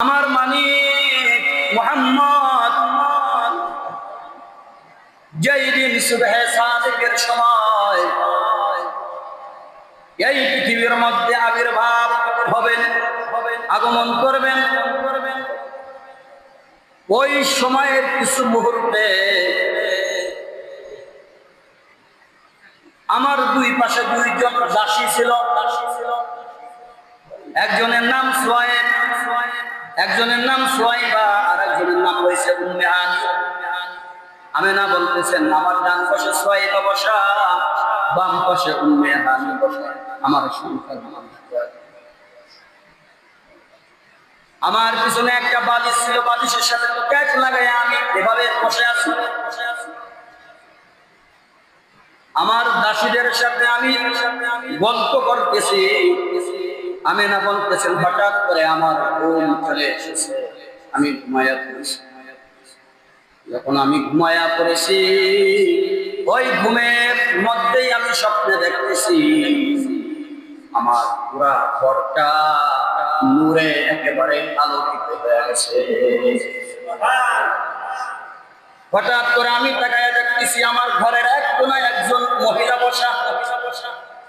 আমার মালিক মোহাম্মদ। যেই দিন সুবহে সাদিকের সময় এই পৃথিবীর মধ্যে আবির্ভাব হবেন, আগমন করবেন, ওই সময়ের কিছু মুহূর্তে আমার দুই পাশে দুইজন দাসী ছিল। দাসী ছিল একজনের নাম সোয়েব একজনের নাম সোয়াইবা আর একজনের নাম হয়েছে উম্মেহান আমি না বলতেছেন, আমার ডান পাশে সোয়াইবা বসা, বাম পাশে উম্মেহান আমার সন্তান আমার পিছনে একটা বালিশ ছিল, বালিশের সাথে তো ক্যাচ লাগাই আমি এভাবে বসে আছি। আমার দাসীদের সাথে আমি গল্প করতেছি। আমি না বলতেছেন, হঠাৎ করে আমার ঘুম চলে এসেছে। আমি ঘুমায়া পড়েছি। যখন আমি ঘুমায়া পড়েছি, ওই ঘুমের মধ্যেই আমি স্বপ্নে দেখতেছি, আমার পুরা ঘরটা নূরে একেবারে আলোকিত হয়ে গেছে। হঠাৎ করে আমি তাকায় দেখতেছি, আমার ঘরের এক কোনায় একজন মহিলা বসা।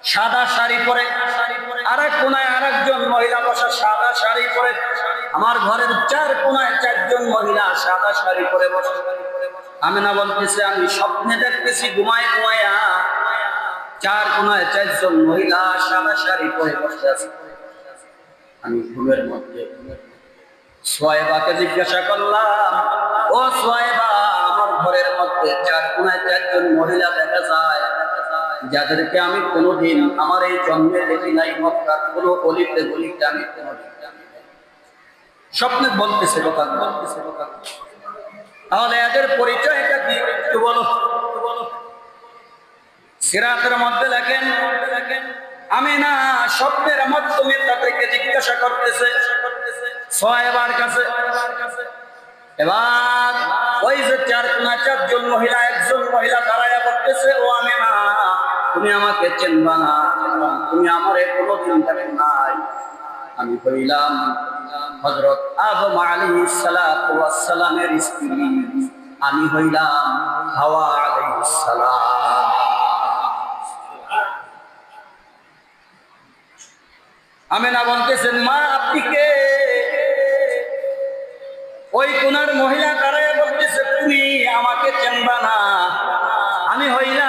সাদা শাড়ি পরে আর এক কোনায় আর একজন মহিলা বসা সাদা শাড়ি পরে। আমার ঘরের চার কোনায় চারজন মহিলা সাদা শাড়ি পরে বসে। আমি না বলতেছি, আমি স্বপ্নে দেখতেছি, ঘুমায়, ঘুমায়া চার কোনায় চারজন মহিলা সাদা শাড়ি পরে বসে আছে। আমি ঘুমের মধ্যে সোয়েবাকে জিজ্ঞাসা করলাম, ও সোয়েবা আমার ঘরের মধ্যে চার কোনায় চারজন মহিলা দেখা যায় যাদেরকে আমি কোনোদিন আমার এই জন্মে দেখি নাই, মক্কার কোনো গলিতে গলিতে আমি কোনোদিন। স্বপ্নে বলতেছে কথা বলতেছে কথা। তাহলে এদের পরিচয়টা কি? একটু বলো। সিরাতের মধ্যে লেখেন, আমি না স্বপ্নের মাধ্যমে তাদেরকে জিজ্ঞাসা করতেছে ছয়বার কাছে। এবার ওই যে চার না চারজন মহিলা, একজন মহিলা দাঁড়াইয়া বলতেছে, ও আমি না। তুমি আমাকে চেনবা না, তুমি আমারে কোনোদিন দেখো নাই। আমি হইলাম হজরত আদম আলী সালামের স্ত্রী, আমি হইলাম হাওয়া আলাইহিস সালাম। আমি না বলতেছেন, মা, আপনি কে? ওই কোনার মহিলা দাঁড়ায় বলতেছে, তুমি আমাকে চেনবা না। আমি হইলাম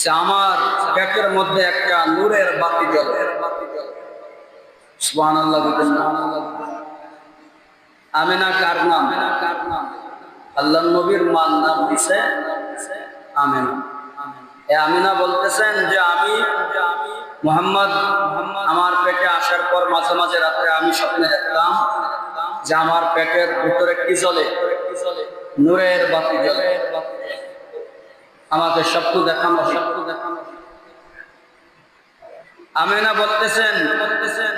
যে আমার পেটের মধ্যে একটা নূরের বাতি জ্বলে। আমার পেটে আসার পর মাঝে মাঝে রাত্রে আমি স্বপ্নে দেখতাম যে আমার পেটের ভিতরে কি চলে নূরের বাতি জ্বলে। আমাকে স্বপ্ন দেখানো। স্বপ্ন দেখানো আমেনা বলতেছেন বলতেছেন,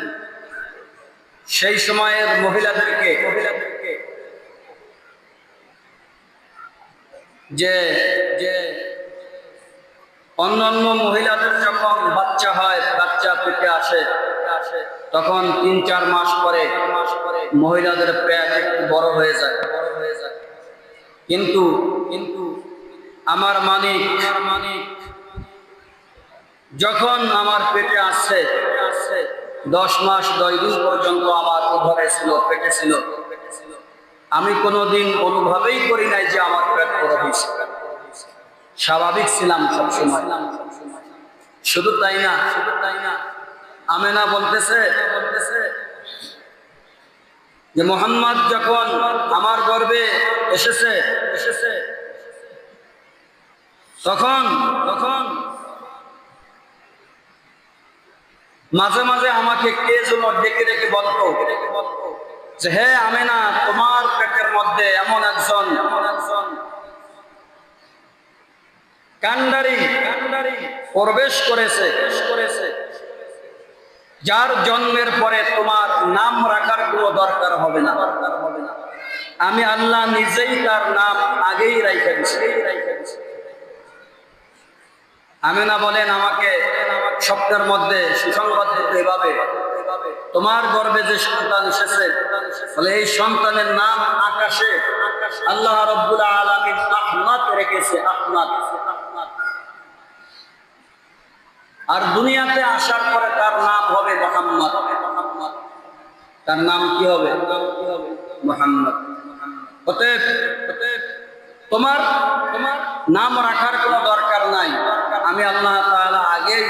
সেই সময়ের মহিলাদেরকে মহিলাদেরকে যে যে অন্যান্য মহিলাদের যখন বাচ্চা হয়, বাচ্চা পেটে আসে, তখন তিন, চার মাস পরে মাস পরে মহিলাদের পেট একটু বড় হয়ে যায়, বড় হয়ে যায়। কিন্তু কিন্তু আমার মানিক আমার মানিক যখন আমার পেটে আসছে আসছে দশ মাস, দশ দিন পর্যন্ত আমার উদ্ধারে ছিল, পেটে ছিল। আমি কোনোদিন অনুভবেই করি নাই যে আমার পেট হয়েছে স্বাভাবিক ছিলাম সবসময়। শুধু তাই না, শুধু তাই না, আমেনা বলতেছে বলতেছে যে, মোহাম্মদ যখন আমার গর্বে এসেছে এসেছে তখন তখন মাঝে মাঝে আমাকে কে যেন ডেকে ডেকে বলতো যে, হে আমি না তোমার পেটের মধ্যে এমন একজন এমন একজন কান্ডারি কান্ডারি প্রবেশ করেছে করেছে। যার জন্মের পরে তোমার নাম রাখার কোনো দরকার হবে না। দরকার হবে না আমি আল্লাহ নিজেই তার নাম আগেই রাইখে দিছি। রাইখে দিছি। আমেনা বলেন আমাকে স্বপ্নের মধ্যে সুসংবাদ তোমার গর্বে যে সন্তান এসেছে, বলে এই সন্তানের নাম আকাশে আল্লাহ রব্বুল আলমিন আহমাদ রেখেছে আহমাদ আর দুনিয়াতে আসার পরে তার নাম হবে মোহাম্মদ। তার নাম কি হবে? মোহাম্মদ। তোমার তোমার নাম রাখার কোনো দরকার নাই। আমি আল্লাহ আগেই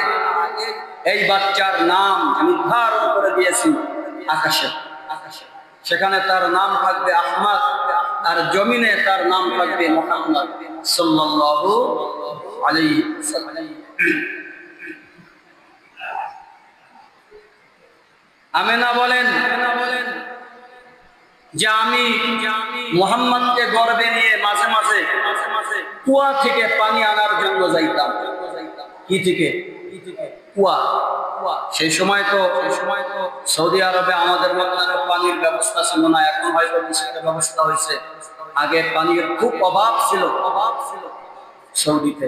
এই বাচ্চার নাম নির্ধারণ করে দিয়েছি আকাশে। আকাশে সেখানে তার নাম থাকবে আহমদ আর জমিনে তার নাম থাকবে মোহাম্মদ সাল্লাল্লাহু আলাইহি আমেনা বলেন আমেনা বলেন যে আমি মোহাম্মদকে গর্বে নিয়ে মাঝে মাঝে কুয়া থেকে পানি আনার জন্য যাইতাম। কি থেকে? কুয়া। সেই সময় তো সেই সময় তো সৌদি আরবে আমাদের মতো পানির ব্যবস্থা ছিল না, এখন হয়তো একটা ব্যবস্থা হয়েছে। আগে পানির খুব অভাব ছিল অভাব ছিল। সৌদিতে।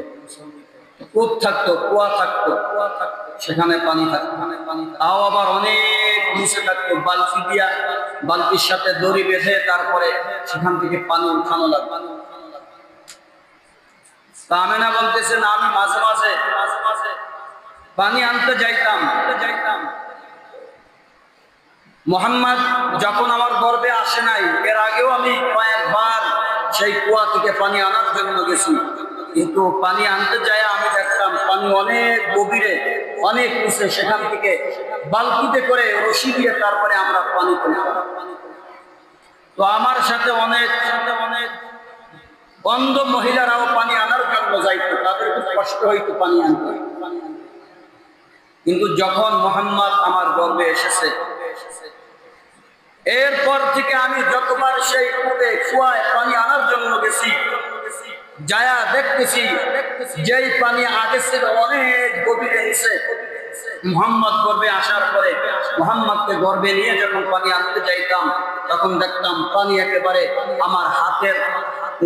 কূপ থাকতো, কুয়া থাকতো কুয়া থাকতো সেখানে পানি থাকতো। পানি তাও আবার অনেক নিচে থাকতো, বালতি দিয়া, বালতির সাথে দড়ি বেঁধে তারপরে সেখান থেকে পানি উঠানো লাগবে তা বলতেছে, না, আমি মাঝে মাঝে মাঝে মাঝে পানি আনতে যাইতাম আনতে যাইতাম। মোহাম্মদ যখন আমার গর্বে আসে নাই, এর আগেও আমি কয়েকবার সেই কুয়া থেকে পানি আনার জন্য গেছি। কিন্তু পানি আনতে যায়, আমি দেখতাম পানি অনেক গভীরে, অনেক নিচে সেখান থেকে বালতিতে করে রশি দিয়ে তারপরে আমরা পানি তুলতাম। তো আমার সাথে অনেক সাথে অনেক অন্ধ মহিলারাও পানি আনার জন্য যাইত, তাদের খুব কষ্ট হইতো পানি আনতে। কিন্তু যখন মোহাম্মদ আমার গর্বে এসেছে, এরপর থেকে আমি যতবার সেই কূপে কুয়ায় পানি আনার জন্য গেছি যায়া দেখতেছি, যেই পানি আগে ছিল অনেক গভীরে এসে মোহাম্মদ গর্বে আসার পরে মোহাম্মদকে গর্বে নিয়ে যখন পানি আনতে যাইতাম, তখন দেখতাম পানি একেবারে আমার হাতের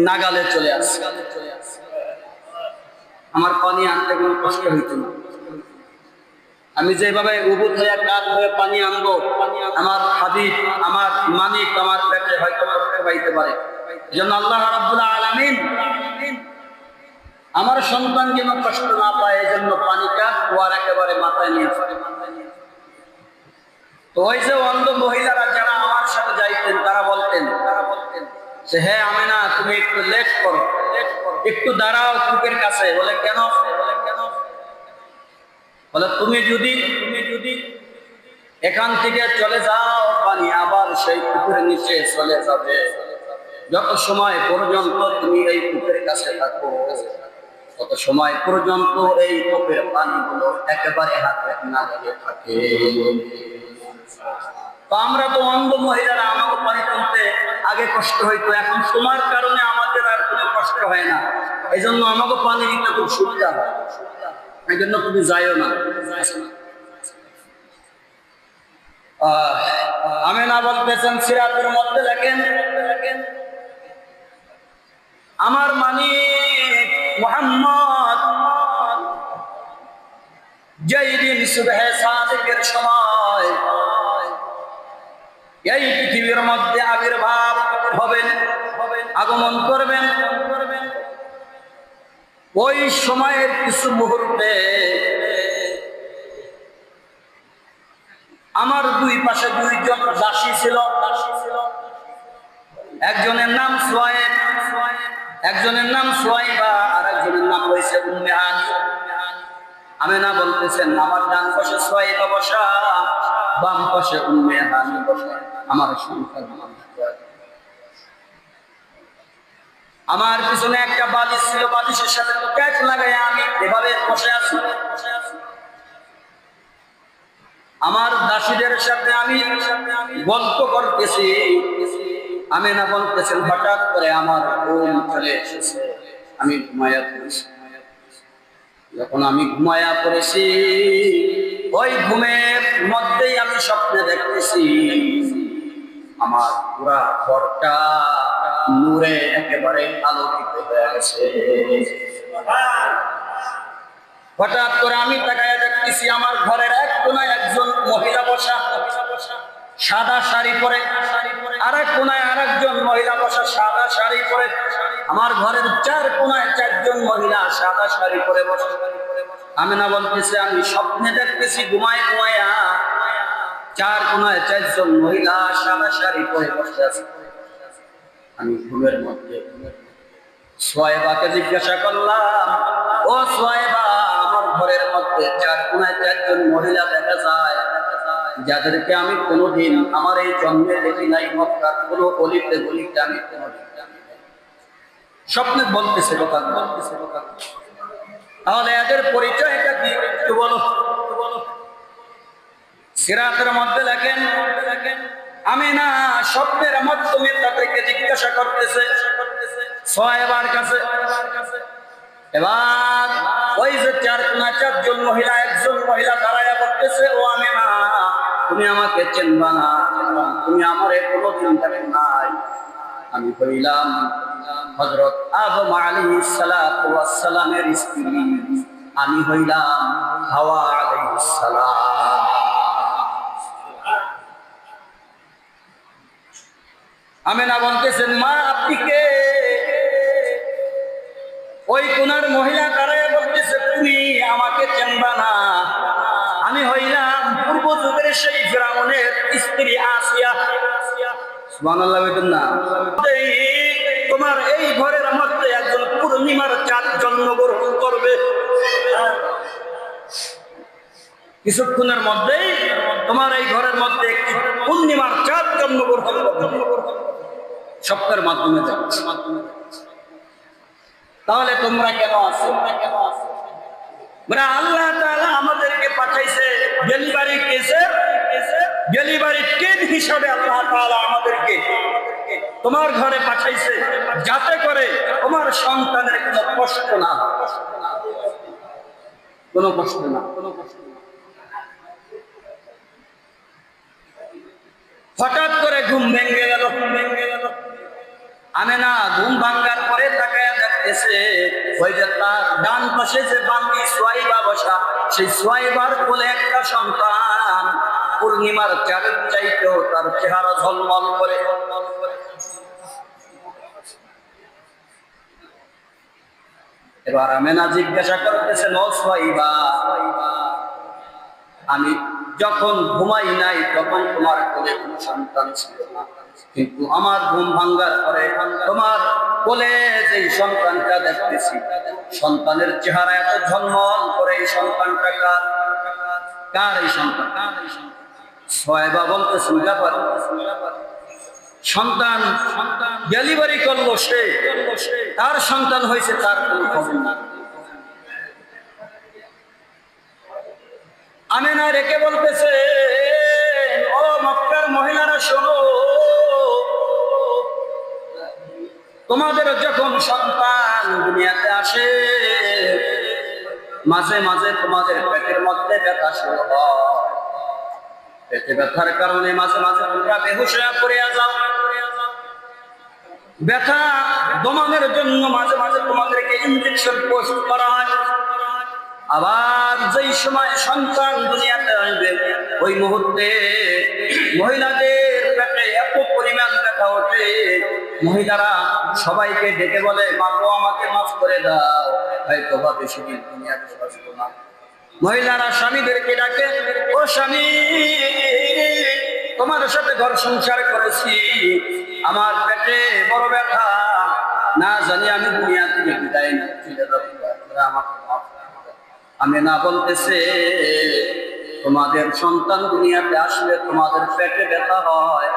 নাগালে চলে আসে। আমার পানি আনতে কোনো কষ্ট হইত না। আমি যেভাবে উবুত হয়ে কাজ হয়ে পানি আনব, আমার হাবিব, আমার মানিক আমার পেটে হয়তো কষ্ট পাইতে পারে। জন্য আল্লাহ রাব্বুল আলামিন আমার সন্তান যেন কষ্ট না পায় এই জন্য পানিটা কুয়ার একেবারে মাথায় নিয়ে তো ওই যে অন্ধ মহিলারা যারা আমার সাথে যাইতেন, তারা বলতেন তারা বলতেন যে হ্যাঁ আমি না তুমি একটু লেট করো, একটু দাঁড়াও কূপের কাছে। বলে কেন বলে কেন? বলে, তুমি যদি তুমি যদি এখান থেকে চলে যাও, পানি আবার সেই পুকুরের নিচে চলে যাবে। যত সময় পর্যন্ত তুমি এই কূপের কাছে থাকো, তত সময় পর্যন্ত এই কূপের পানিগুলো একেবারে হাতে না লেগে থাকে। আমরা তো অন্ধ মহিলারা, আমাকে পানি তুলতে আগে কষ্ট হইতো, এখন তোমার কারণে আমাদের আর কোনো কষ্ট হয় না। এই জন্য আমাকে পানি নিতে খুব সুবিধা হয়। এই জন্য তুমি যাইও না। আমি না বলতেছেন সিরাতের মধ্যে দেখেন আমার মানি মোহাম্মদ। যেই দিন সুবহে সাদিকের সময় এই পৃথিবীর মধ্যে আবির্ভাব হবেন আগমন করবেন। করবেন ওই সময়ের কিছু মুহূর্তে আমার দুই পাশে দুইজন দাসী ছিল। দাসী ছিল একজনের নাম সোয়েব একজনের নাম সোয়াইবা আর একজনের নাম হয়েছে উম্মেহানি আমি না বলতেছেন, আমার ডান পাশে সোয়াইবা বসা, বাম পাশে উম্মেহানি বসা। আমার সন্তান আমার পিছনে একটা বালিশ ছিল, বালিশের সাথে তো ক্যাচ লাগাই আমি, এভাবে বসে আছি। আমার দাসীদের সাথে আমি গল্প করতেছি। আমি না বলতেছেন, হঠাৎ করে আমার ঘুম চলে এসেছে। আমি ঘুমায়া পড়েছি। যখন আমি ঘুমায়া পড়েছি, ওই ঘুমের মধ্যেই আমি স্বপ্নে দেখতেছি, আমার পুরা ঘরটা নূরে একেবারে আলোকিত হয়ে গেছে। হঠাৎ করে আমি তাকায় দেখতেছি, আমার ঘরের এক কোনায় একজন মহিলা বসা। সাদা শাড়ি পরে আর এক কোনায় আর একজন মহিলা বসা সাদা শাড়ি পরে। আমার ঘরের চার কোনায় চারজন মহিলা সাদা শাড়ি পরে বসে। আমি না বলতেছি, আমি স্বপ্নে দেখতেছি, ঘুমায় ঘুমায়া চার কোনায় চারজন মহিলা সাদা শাড়ি পরে বসে আছে। আমি ঘুমের মধ্যে সোয়েবাকে জিজ্ঞাসা করলাম, ও সোয়েবা আমার ঘরের মধ্যে চার কোনায় চারজন মহিলা দেখা যায় যাদেরকে আমি কোনোদিন আমার এই জন্মে দেখি নাই মক্কার কোনো অলিতে গলিতে আমি কোনোদিন। স্বপ্নে বলতেছে কথা বলতেছে কথা। তাহলে এদের পরিচয়টা কি? একটু বলো। সিরাতের মধ্যে লেখেন, আমি না স্বপ্নের মাধ্যমে তাদেরকে জিজ্ঞাসা করতেছে। সোয়েবার কাছে। এবার ওই যে চার না চারজন মহিলা, একজন মহিলা দাঁড়ায় বলতেছে, ও আমি না। তুমি আমাকে চেনবা না তুমি আমার কোনোদিন দেখেন নাই। আমি হইলাম হজরত আদম আলী সালামের স্ত্রী। আমি হইলাম হাওয়া আলাইহিস সালাম। আমি না বলতেছেন, মা, আপনি কে? ওই কোনার মহিলা সেই ফেরাউনের স্ত্রী আসিয়া সুবহানাল্লাহ না। তোমার এই ঘরের মধ্যে একজন পূর্ণিমার চাঁদ জন্মগ্রহণ করবে। কিছুক্ষণের মধ্যেই তোমার এই ঘরের মধ্যে একটি পূর্ণিমার চাঁদ জন্মগ্রহণ স্বপ্নের মাধ্যমে যাচ্ছে। তাহলে তোমরা কেন আছো কেন আছো মানে আল্লাহ তাআলা আমাদেরকে পাঠাইছে ডেলিভারি কেসে ডেলিভারি টিম হিসাবে আল্লাহ তাআলা আমাদেরকে তোমার ঘরে পাঠাইছে যাতে করে তোমার সন্তানের কোনো কষ্ট না কোনো কষ্ট না কোনো কষ্ট না। হঠাৎ করে ঘুম ভেঙে গেল। ঘুম ভেঙে গেল আমি না ঘুম ভাঙ্গার পরে তাকায় তার ডান পাশে যে সোয়াইবা বসা, সেই সোয়াইবার কোলে একটা সন্তান। পূর্ণিমার চাঁদের চাইতেও তার চেহারা ঝলমল করে। এবার আমি না জিজ্ঞাসা করতেছেন ও সোয়াইবা, আমি যখন ঘুমাই নাই, তখন তোমার কোলে কোনো সন্তান ছিল না? কিন্তু আমার ঘুম ভাঙ্গার পরে তোমার কোলে যে সন্তানটা দেখতেছি, সন্তানের চেহারা এত ঝলমল করে এই সন্তানটা কার? কার এই সন্তান? কার এই সন্তান? সোয়েবা সন্তান ডেলিভারি করল সে। তার সন্তান হয়েছে, তার কোনো খবর না আমি না রেখে বলতেছে, ও মক্কার মহিলারা, শোনো। তোমাদের যখন সন্তান দুনিয়াতে আসে, মাঝে মাঝে তোমাদের পেটের মধ্যে ব্যথা শুরু হয়। পেটে ব্যথার কারণে মাঝে মাঝে তোমরা বেহুসা করে যাও। ব্যথা দমানের জন্য মাঝে মাঝে তোমাদেরকে ইঞ্জেকশন পোস্ট করা হয়। আবার যেই সময় সন্তান দুনিয়াতে আসবে, ওই মুহূর্তে মহিলাদের পেটে এত পরিমাণ ব্যথা ওঠে। মহিলারা সবাইকে ডেকে বলে মাগো আমাকে মাফ করে দাও। হয়তো বা বেশি দিন দুনিয়াতে বাঁচবো না। মহিলারা স্বামীদেরকে ডাকে, ও স্বামী তোমার সাথে ঘর সংসার করেছি। আমার পেটে বড় ব্যথা। না জানি আমি দুনিয়া থেকে বিদায় না আমাকে। আমি না বলতেছে, তোমাদের সন্তান দুনিয়াতে আসলে তোমাদের পেটে ব্যথা হয়,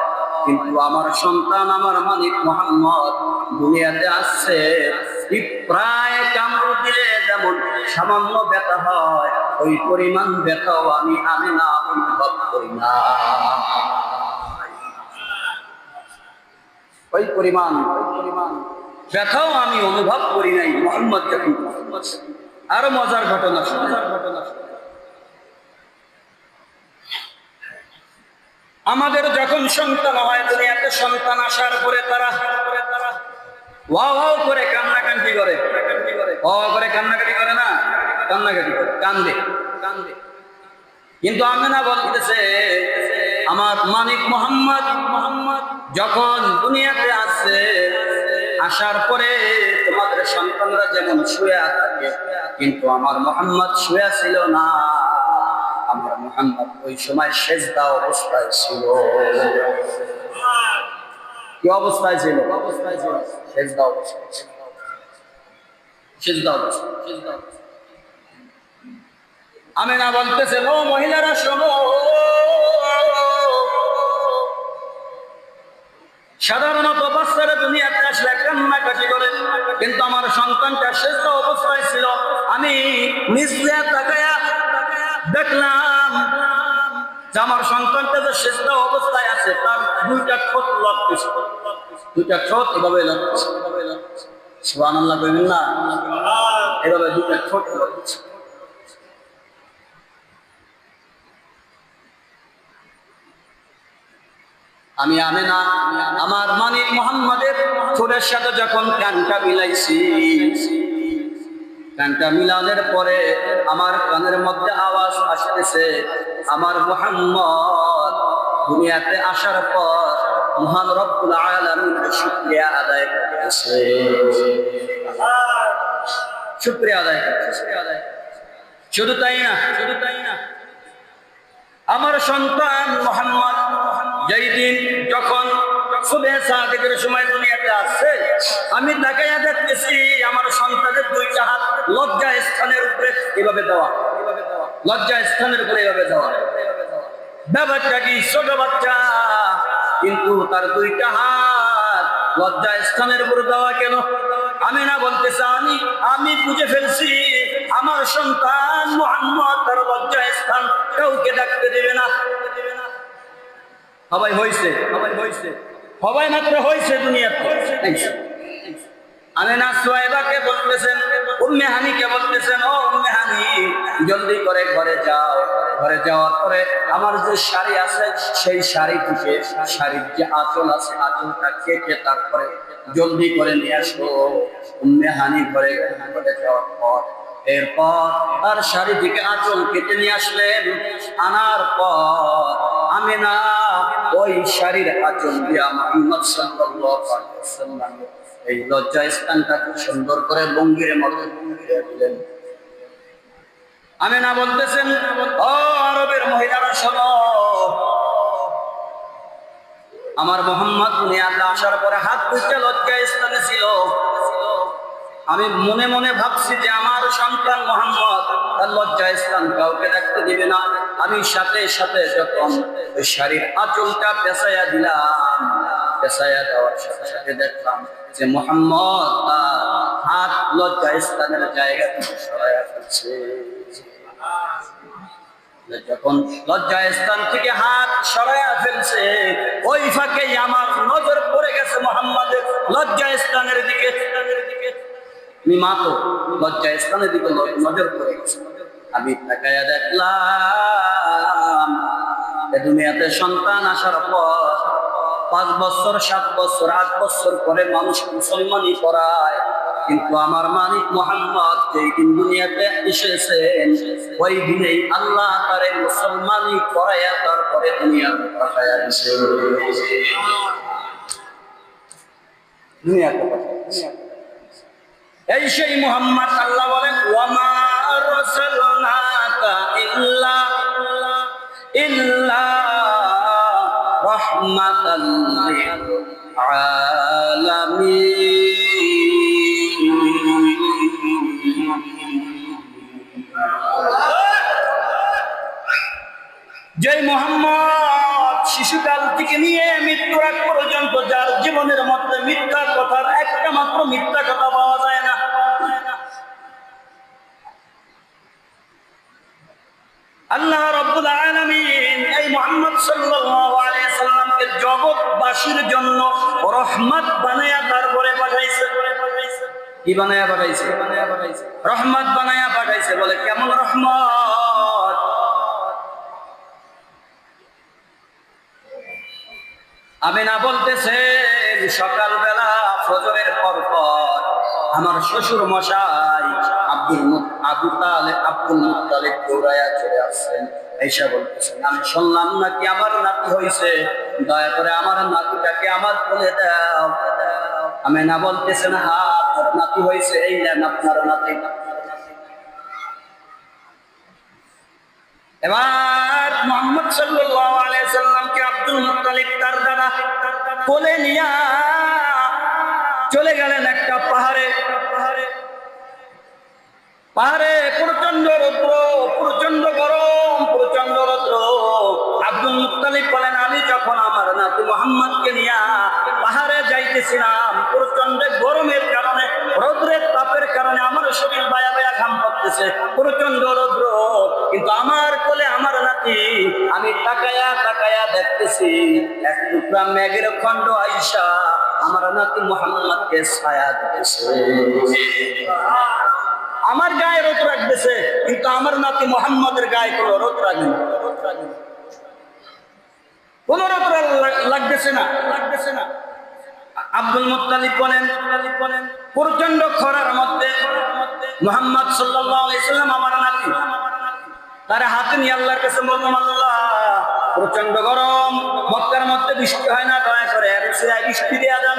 কিন্তু আমার সন্তান আমার মালিক মোহাম্মদ দুনিয়াতে আসছে প্রায় কামড় দিলে যেমন সামান্য ব্যথা হয়, ওই পরিমাণ ব্যথাও আমি আমি না অনুভব করি না। ওই পরিমাণ ব্যথাও আমি অনুভব করি নাই, মোহাম্মদ যখন আরও মজার ঘটনা মজার ঘটনা আমাদের যখন সন্তান হয়, দুনিয়াতে সন্তান আসার পরে তারা করে কান্নাকান্তি করে। করে কান্নাকাটি করে না? কান্নাকাটি করে। কান্দে। কান্দে। কিন্তু আমেনা বলতেছে, আমার মানিক মোহাম্মদ মোহাম্মদ যখন দুনিয়াতে আসছে আসার পরে তোমাদের সন্তানরা যেমন শুয়ে থাকে, কিন্তু আমার মোহাম্মদ শুয়ে ছিল না। আমার মোহাম্মদ ওই সময় শেষদা অবস্থায় ছিল। কি অবস্থায় ছিল? অবস্থায় ছিল। শেষদা অবস্থায় ছিল আমি না বলতেছেন ও মহিলারা, শোনো। সাধারণত বাচ্চারা দুনিয়াতে আসলে কান্নাকাটি করে। কিন্তু আমার সন্তানটা শেষ অবস্থায় ছিল। আমি নিজে তাকায়া দেখলাম যে আমার সন্তানটা যে শেষ অবস্থায় আছে, তার দুইটা ঠোঁট লাগতেছে দুইটা ঠোঁট এভাবে লাগতেছে সুবান আল্লাহ কইবেন না? এভাবে দুইটা ঠোঁট লাগতেছে আমি আমি না আমার মানিক মোহাম্মদের ঠোঁটের সাথে যখন কানটা মিলাইছি কানটা মিলানোর পরে আমার কানের মধ্যে আওয়াজ আসতেছে, আমার মোহাম্মদ দুনিয়াতে আসার পর মহান রব্বুল আলামিনের শুকরিয়া আদায় করতেছে, শুকরিয়া আদায় করতেছে। শুধু তাই না, শুধু তাই না, আমার সন্তান মোহাম্মদ যেই দিন যখন সময় দুনিয়াতে আসছে, আমি দেখতেছি, আমার সন্তানের দুইটা হাত লজ্জা স্থানের উপরে এভাবে দেওয়া। স্থানের উপরে এভাবে দেওয়া। কি? বাচ্চা, কিন্তু তার দুইটা হাত লজ্জা স্থানের উপরে দেওয়া কেন? আমি না বলতেছি, আমি আমি বুঝে ফেলছি, আমার সন্তান তার লজ্জা স্থান কাউকে ডাকতে দেবে না। সবাই হয়েছে সবাই হয়েছে সবাই মাত্র হয়েছে দুনিয়াতে। আমি না সোয়েবাকে বলতেছেন উম্মে হানিকে বলতেছেন ও উম্মে হানি জলদি করে ঘরে যাও। ঘরে যাওয়ার পরে আমার যে শাড়ি আছে সেই শাড়ি থেকে শাড়ির যে আঁচল আছে আঁচলটা কেটে তারপরে জলদি করে নিয়ে আসো উম্মে হানি ঘরে ঘরে যাওয়ার পর এরপর তার শাড়ি থেকে আঁচল কেটে নিয়ে আসলেন। আনার পর আমি না ওই শাড়ির আঁচল দিয়া মোহাম্মদ এই লজ্জা স্থানটাকে সুন্দর করে লঙ্গির মতো দিলেন। আমি না বলতেছেন, ও আরবের মহিলারা, শোনো। আমার মোহাম্মদ দুনিয়াতে আসার পরে হাত দুইটা লজ্জা স্থানে ছিল। আমি মনে মনে ভাবছি যে আমার সন্তান মোহাম্মদ তার লজ্জা স্থান কাউকে দেখতে দিবে না। আমি সাথে সাথে যখন ওই শাড়ির আঁচলটা পেঁচাইয়া দিলাম, পেঁচাইয়া দেওয়ার সাথে সাথে দেখলাম যে মোহাম্মদ তার হাত লজ্জা স্থানের জায়গা থেকে সরাইয়া ফেলছে। যখন লজ্জা স্থান থেকে হাত সরাইয়া ফেলছে, ওই ফাঁকে আমার নজর পড়ে গেছে মোহাম্মদের লজ্জা স্থানের দিকে। স্থানের দিকে আমি মাতো, লজ্জা স্থানের দিকে নজর গেছে আমি তাকাইয়া দেখলাম দুনিয়াতে সন্তান আসার পর পাঁচ বছর, সাত বছর, আট বছর পরে মানুষ মুসলমানই করায় কিন্তু আমার মালিক মোহাম্মদ যেই দিন দুনিয়াতে এসেছেন, ওই দিনেই আল্লাহ তারে মুসলমানই করাইয়া তারপরে দুনিয়াতে পাঠাইয়া দিছে দুনিয়াতে পাঠাইয়া। এই সেই মোহাম্মদ আল্লাহ বলেন, ওয়ামা আরসালনাকা ইল্লা ইল্লা রাহমাতাল লিল জয় মোহাম্মদ শিশুকাল থেকে নিয়ে মৃত্যুর আগ পর্যন্ত যার জীবনের মধ্যে মিথ্যা কথার একটা মাত্র মিথ্যা কথা পাওয়া যায় না আল্লাহ রব্বুল আলামিন এই মুহাম্মদ সাল্লাল্লাহু আলাইহি সাল্লামকে জগৎবাসীর জন্য রহমত বানায়া তারপরে পাঠাইছে। কি বানায়া পাঠাইছে? বানায়া পাঠাইছে রহমত বানায়া পাঠাইছে বলে কেমন রহমত? আমি না বলতেছে সকাল বেলা ফজরের পর পর আমার শ্বশুর মশাই আব্দুল মুত আবু তালে আব্দুল মুতালিব দৌড়াইয়া চলে আসছেন। এইসা বলতেছেন, আমি শুনলাম নাকি আমার নাতি হয়েছে দয়া করে আমার নাতিটাকে আমার কোলে দাও। আমি না বলতেছেন হা, আপনার নাতি হয়েছে এই নেন আপনার নাতি। এবার মোহাম্মদ সাল্লাল্লাহু আলাইহি সাল্লামকে আব্দুল মুত্তালিব তার দাদা কোলে নিয়া চলে গেলেন একটা পাহাড়ে পাহাড়ে। পাহাড়ে প্রচণ্ড রৌদ্র প্রচণ্ড গরম প্রচণ্ড রৌদ্র। আব্দুল মুত্তালিব বলেন, আমি যখন আমার নাতি মোহাম্মদকে নিয়া পাহাড়ে যাইতেছিলাম প্রচণ্ড গরমের কারণে, রৌদ্রের তাপের কারণে আমার শরীর বায়া বায়া ঘাম পড়তেছে প্রচণ্ড রৌদ্র। কিন্তু আমার কোলে আমার নাতি, আমি তাকায়া তাকায়া দেখতেছি, এক টুকরা মেঘের খণ্ড আইসা আমার নাতি মোহাম্মদকে ছায়া দিতেছে। আমার গায়ে রোদ রাখবেছে কিন্তু আমার নাতি মোহাম্মদের গায়ে কোনো রোদ রাখে না কোন রোদ লাগতেছে না লাগবেছে না। আব্দুল মুত্তালিব বলেন বলেন প্রচণ্ড খরার মধ্যে মোহাম্মদ সাল্লাম আমার নাতি, তার হাতে নিয়ে আল্লাহর কাছে বললাম, আল্লাহ প্রচণ্ড গরম, মক্কার মধ্যে বৃষ্টি হয় না, দয়া করে বৃষ্টি দেওয়া দেন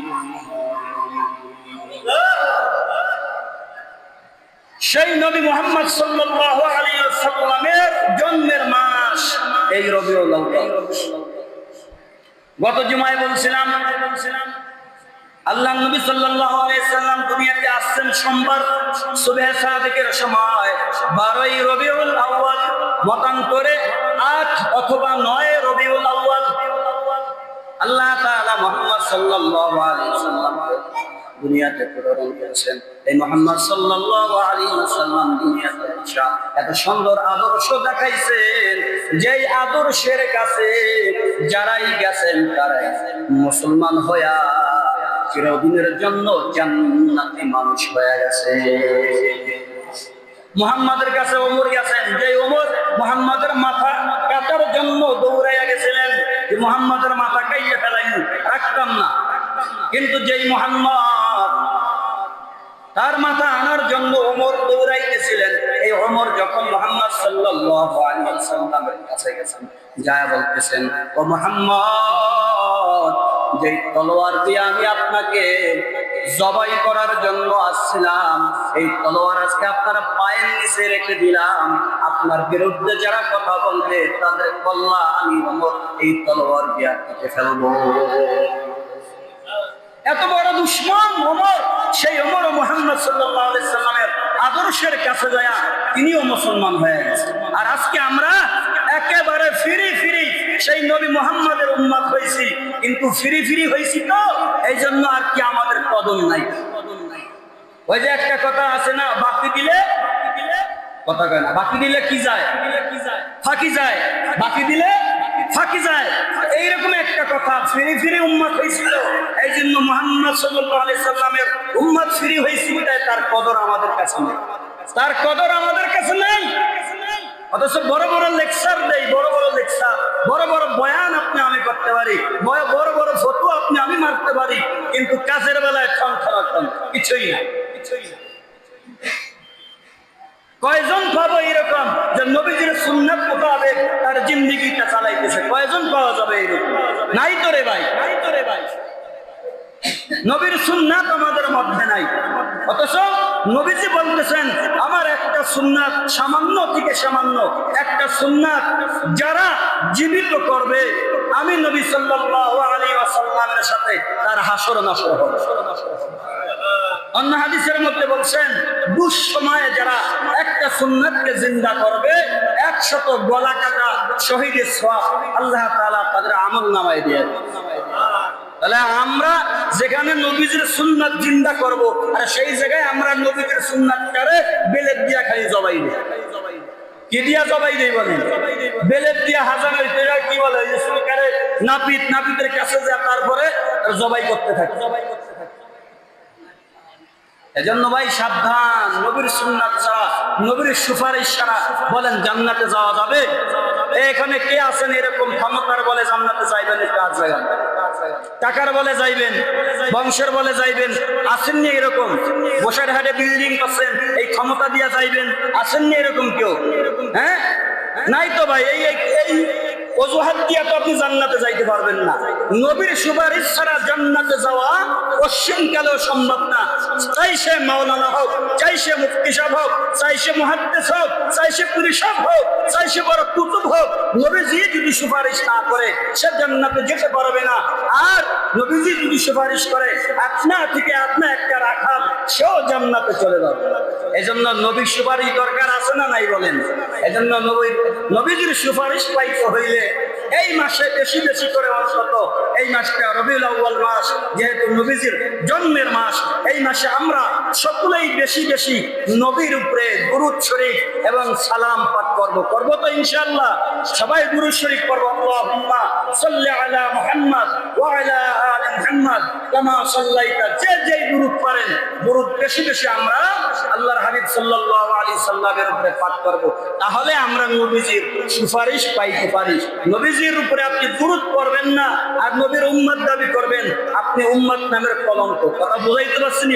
সেই নবী মোহাম্মদ সাল্লাল্লাহু আলাইহি সাল্লামের জন্মের মাস, এই রবিউল আউয়াল। গত জুমায় বলছিলাম বলছিলাম আল্লাহ নবী সাল্লাল্লাহু আলাইহি সাল্লাম দুনিয়াতে আসছেন সোমবার, সুবহ সাদিকের সময়। 12ই রবিউল আউয়াল, মতান্তরে 8 অথবা 9 রবিউল আউয়াল। আল্লাহ তাআলা মুহাম্মদ সাল্লাল্লাহু আলাইহি সাল্লাম দুনিয়াতে প্রেরণ করেছেন। এই মোহাম্মদ সাল্লাল্লাহু আলাইহি ওয়াসাল্লাম দুনিয়াতে এত সুন্দর আদর্শ দেখাইছেন, যেই আদর্শের কাছে যারাই গেছেন তারাই মুসলমান হইয়া চিরদিনের জন্য জান্নাতি মানুষ হয়ে গেছে। মুহাম্মাদের কাছে ওমর গেছেন যে ওমর মুহাম্মাদের মাথা কাটার জন্য দৌড়াইয়া গেছিলেন, যে মুহাম্মাদের মাথা কাইয়ে ফেলাইনি, রাখতাম না। কিন্তু যেই মুহাম্মদ, তার মাথা আনার জন্য ওমর দৌড়াইতেছিলেন। এই ওমর যখন মোহাম্মদ ওয়াসাল্লামের কাছে গেছেন, যায় বলতেছেন, ও মোহাম্মদ যে তলোয়ার দিয়ে আমি আপনাকে জবাই করার জন্য আসছিলাম, এই তলোয়ার আজকে আপনার পায়ের নিচে রেখে দিলাম। আপনার বিরুদ্ধে যারা কথা বলবে, তাদের কল্লা আমি ওমর এই তলোয়ার দিয়ে আপনাকে ফেলব। এত বড় দুশ্মন ওমর সেই ওমর মোহাম্মদ সাল্লামের আদর্শের কাছে যায় তিনিও মুসলমান হয়ে গেছে। আর আজকে আমরা একেবারে ফিরি ফিরি সেই নবী মোহাম্মদের উন্মাদ হয়েছি। কিন্তু ফিরি ফিরি হয়েছি তো এই জন্য আর কি আমাদের কদম নাই। ওই যে একটা কথা আছে না, বাকি দিলে কথা কয় না, বাকি দিলে কি যায়? ফাঁকি যায়। বাকি দিলে ফাঁকি যায় এইরকম একটা কথা ফিরে ফিরে উম্মত হয়েছিল। এই জন্য মোহাম্মদ আলাইহি সাল্লামের উম্মত ফিরি হয়েছিল তাই তার কদর আমাদের কাছে নেই। তার কদর আমাদের কাছে নেই। অথচ বড় বড় লেকচার দেই, বড় বড় লেকচার, বড় বড় বয়ান আপনি আমি করতে পারি বড় বড় ফটো আপনি আমি মারতে পারি, কিন্তু কাজের বেলায় ঠন কিছুই না কিছুই না কয়জন পাবো এরকম? যে নবীজির সুন্নাত মোতাবেক তার জিন্দিগিটা চালাইতেছে। কয়জন পাওয়া যাবে এরকম? নাই তো রে ভাই, নাই তো রে ভাই। নবীর সুন্নাত আমাদের মধ্যে নাই। অথচ নবীজি বলতেছেন, আমার একটা সুন্নাত সামান্য থেকে সামান্য, একটা সুন্নাত যারা জীবিত করবে, আমি নবী সাল্লাল্লাহু আলাইহি ওয়াসাল্লামের সাথে তার হাসর নাসর হবে। অন্য হাদিসের মধ্যে বলছেন দুঃসময়ে যারা একটা সুন্নাতকে জিন্দা করবে, একশত গলা কাটা শহীদের সোয়াব আল্লাহ তালা তাদের আমল নামায় দিয়ে তাহলে আমরা যেখানে নবীজির সুন্নাত জিন্দা করব, আর সেই জায়গায় আমরা নবীজির সুন্নাতটারে বেলেট দিয়া খালি জবাই দিই কি দিয়া জবাই দেই বলেন? বেলেট দিয়া হাজার কি বলে? নাপিত নাপিতের কাছে যা, তারপরে জবাই করতে থাকে। জবাই করতে এজন্য ভাই সাবধান, নবীর সুন্নাত ছাড়া, নবীর সুপারিশ ছাড়া বলেন জান্নাতে যাওয়া যাবে? এখানে কে আছেন এরকম ক্ষমতার বলে জান্নাতে যাইবেন কাজ জায়গা? টাকার বলে যাইবেন, বংশের বলে যাইবেন আসেননি এরকম? বসার হাটে বিল্ডিং করছেন, এই ক্ষমতা দিয়া যাইবেন আসেননি এরকম কেউ? হ্যাঁ? নাই তো ভাই, এই, এই- এই অজুহাত দিয়া তো আপনি জান্নাতে যাইতে পারবেন না। নবীর সুপারিশ ছাড়া জান্নাতে যাওয়া অসীমকালেও সম্ভব না। চাই সে মাওলানা হোক, চাই সে মুফতি সাহেব হোক, চাই সে মুহাদ্দিস হোক, চাই সে পুলিশ সাহেব হোক, চাই সে বড় কুতুব হোক, নবীজি যদি সুপারিশ না করে, সে জান্নাতে যেতে পারবে না। আর নবীজি যদি সুপারিশ করে, আপনা থেকে আপনা একটা রাখাল, সেও জান্নাতে চলে যাবে। এজন্য নবীর সুপারিশ দরকার আছে না নাই বলেন? এজন্য নবী নবীজির সুপারিশ পাইতে হইলে যে এই মাসে বেশি বেশি করে অন্তত এই মাসটা রবিউল আউ্বাল মাস, যেহেতু নবীজির জন্মের মাস, এই মাসে আমরা সকলেই বেশি বেশি নবীর উপরে গুরুদ শরীফ এবং সালাম পাঠ করব। করব তো ইনশাআল্লাহ? সবাই গুরুদ শরীফ করব সাল্লি আলা মুহাম্মদ ওয়া আলা মুহাম্মদ কামা যে পারেন বেশি বেশি আমরা আল্লাহর হাবিব সাল্লামের উপরে পাঠ করব। তাহলে আমরা নবীজির সুপারিশ পাইতে পারি। নবীজির উপরে আপনি গুরুত্ব করবেন না, আর নবীর উম্মাদ দাবি করবেন, আপনি উম্মাদ নামের কলঙ্ক। কথা বুঝাইতে পারছেন?